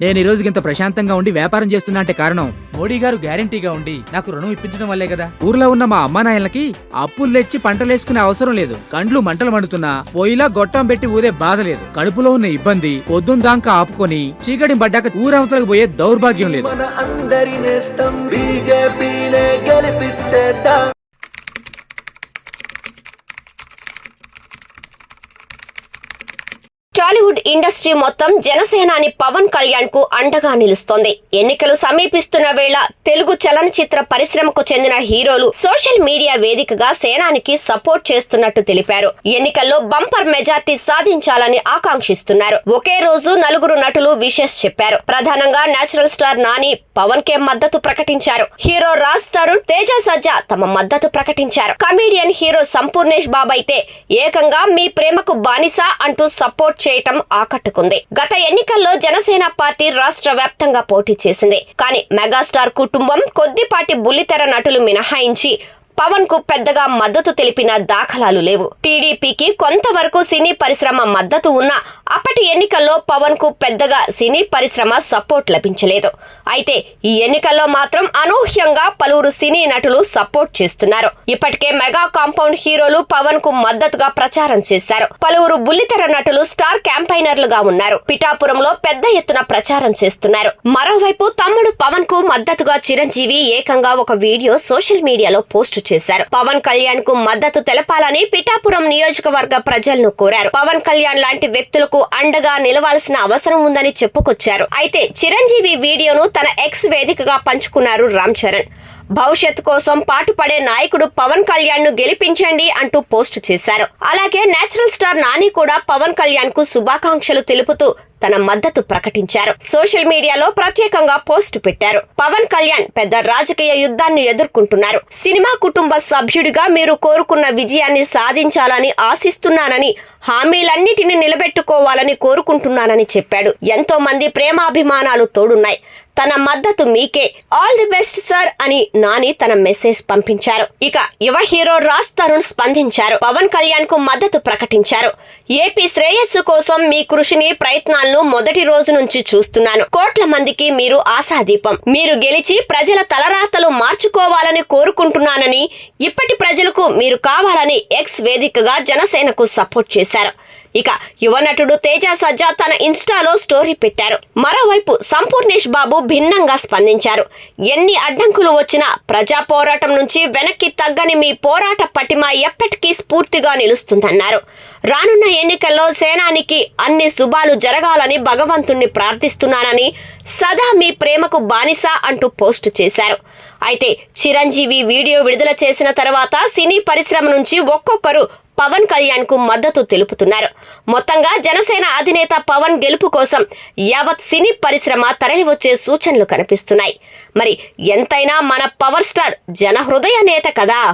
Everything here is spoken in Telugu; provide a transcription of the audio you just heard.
నేను ఈ రోజుకి ఇంత ప్రశాంతంగా ఉండి వ్యాపారం చేస్తున్నా అంటే కారణం మోడీ గారు గ్యారంటీగా ఉండి నాకు రుణం ఇప్పించడం వల్లే కదా. ఊర్లో ఉన్న మా అమ్మా నాయనలకి అప్పులు తెచ్చి పంటలేసుకునే అవసరం లేదు. కండ్లు మంటలు మండుతున్నా పోయిలా గొట్టం పెట్టి ఊదే బాధ లేదు. కడుపులో ఉన్న ఇబ్బంది పొద్దున్న దాకా ఆపుకొని చీకటి పడ్డాక ఊరవతలకు పోయే దౌర్భాగ్యం లేదు. మన అందరి నేస్తం బీజేపీనే గెలిపించేద్దాం. టాలీవుడ్ ఇండస్ట్రీ మొత్తం జనసేనాని పవన్ కళ్యాణ్కు అండగా నిలుస్తోంది. ఎన్నికలు సమీపిస్తున్న వేళ తెలుగు చలనచిత్ర పరిశ్రమకు చెందిన హీరోలు సోషల్ మీడియా వేదికగా సేనానికి సపోర్ట్ చేస్తున్నట్టు తెలిపారు. ఎన్నికల్లో బంపర్ మెజార్టీ సాధించాలని ఆకాంక్షిస్తున్నారు. ఒకే రోజు నలుగురు నటులు విషెస్ చెప్పారు. ప్రధానంగా నేచురల్ స్టార్ నాని పవన్ కే మద్దతు ప్రకటించారు. హీరో రాజ్ తరుణ్ తేజ సజ్జా తమ మద్దతు ప్రకటించారు. కమీడియన్ హీరో సంపూర్ణేష్ బాబు అయితే ఏకంగా మీ ప్రేమకు బానిస అంటూ సపోర్ట్ చేయటం ఆకట్టుకుంది. గత ఎన్నికల్లో జనసేన పార్టీ రాష్ట్ర వ్యాప్తంగా పోటీ చేసింది. కానీ మెగాస్టార్ కుటుంబం కొద్దిపాటి బుల్లితెర నటులు మినహాయించి పవన్కు పెద్దగా మద్దతు తెలిపిన దాఖలాలు లేవు. టీడీపీకి కొంతవరకు సినీ పరిశ్రమ మద్దతు ఉన్నా అప్పటి ఎన్నికల్లో పవన్కు పెద్దగా సినీ పరిశ్రమ సపోర్ట్ లభించలేదు. అయితే ఈ ఎన్నికల్లో మాత్రం అనూహ్యంగా పలువురు సినీ నటులు సపోర్ట్ చేస్తున్నారు. ఇప్పటికే మెగా కాంపౌండ్ హీరోలు పవన్కు మద్దతుగా ప్రచారం చేశారు. పలువురు బుల్లితెర నటులు స్టార్ క్యాంపైనర్లుగా ఉన్నారు. పిఠాపురంలో పెద్ద ఎత్తున ప్రచారం చేస్తున్నారు. మరోవైపు తమ్ముడు పవన్కు మద్దతుగా చిరంజీవి ఏకంగా ఒక వీడియో సోషల్ మీడియాలో పోస్ట్ చేశారు. పవన్ కళ్యాణ్కు మద్దతు తెలపాలని పిఠాపురం నియోజకవర్గ ప్రజలను కోరారు. పవన్ కళ్యాణ్ లాంటి వ్యక్తులకు అండగా నిలవాల్సిన అవసరం ఉందని చెప్పుకొచ్చారు. అయితే చిరంజీవి వీడియోను తన ఎక్స్ వేదికగా పంచుకున్నారు రామ్ చరణ్. భవిష్యత్ కోసం పాటుపడే నాయకుడు పవన్ కళ్యాణ్ను గెలిపించండి అంటూ పోస్ట్ చేశారు. అలాగే నేచురల్ స్టార్ నాని కూడా పవన్ కళ్యాణ్కు శుభాకాంక్షలు తెలుపుతూ తన మద్దతు ప్రకటించారు. సోషల్ మీడియాలో ప్రత్యేకంగా పోస్టు పెట్టారు. పవన్ కళ్యాణ్ పెద్ద రాజకీయ యుద్ధాన్ని ఎదుర్కొంటున్నారు. సినిమా కుటుంబ సభ్యుడిగా మీరు కోరుకున్న విజయాన్ని సాధించాలని ఆశిస్తున్నానని హామీలన్నిటిని నిలబెట్టుకోవాలని కోరుకుంటున్నానని చెప్పాడు. ఎంతో మంది ప్రేమాభిమానాలు తోడున్నాయి. తన మద్దతు మీకే. ఆల్ ది బెస్ట్ సార్ అని నాని తన మెసేజ్ పంపించారు. ఇక యువ హీరో రాజ్ తరుణ్ స్పందించారు. పవన్ కళ్యాణ్కు మద్దతు ప్రకటించారు. ఏపీ శ్రేయస్సు కోసం మీ కృషిని ప్రయత్నాలను మొదటి రోజు నుంచి చూస్తున్నాను. కోట్ల మందికి మీరు ఆశాదీపం. మీరు గెలిచి ప్రజల తలరాతలు మార్చుకోవాలని కోరుకుంటున్నానని ఇప్పటి ప్రజలకు మీరు కావాలని ఎక్స్ వేదికగా జనసేనకు సపోర్ట్ చేశారు. ఇక యువ నటుడు తేజ సజ్జా తన ఇన్స్టాలో స్టోరీ పెట్టారు. మరోవైపు సంపూర్ణేష్ బాబు భిన్నంగా స్పందించారు. ఎన్ని అడ్డంకులు వచ్చినా ప్రజా పోరాటం నుంచి వెనక్కి తగ్గని మీ పోరాట పటిమ ఎప్పటికీ స్ఫూర్తిగా నిలుస్తుందన్నారు. రానున్న ఎన్నికల్లో సేనానికి అన్ని శుభాలు జరగాలని భగవంతుణ్ణి ప్రార్థిస్తున్నానని సదా మీ ప్రేమకు బానిస అంటూ పోస్టు చేశారు. అయితే చిరంజీవి వీడియో విడుదల చేసిన తర్వాత సినీ పరిశ్రమ నుంచి ఒక్కొక్కరు పవన్ కళ్యాణ్కు మద్దతు తెలుపుతున్నారు. మొత్తంగా జనసేన అధినేత పవన్ గెలుపు కోసం యావత్ సినీ పరిశ్రమ తరలివచ్చే సూచనలు కనిపిస్తున్నాయి. మరి ఎంతైనా మన పవర్ స్టార్ జన హృదయ నేత కదా?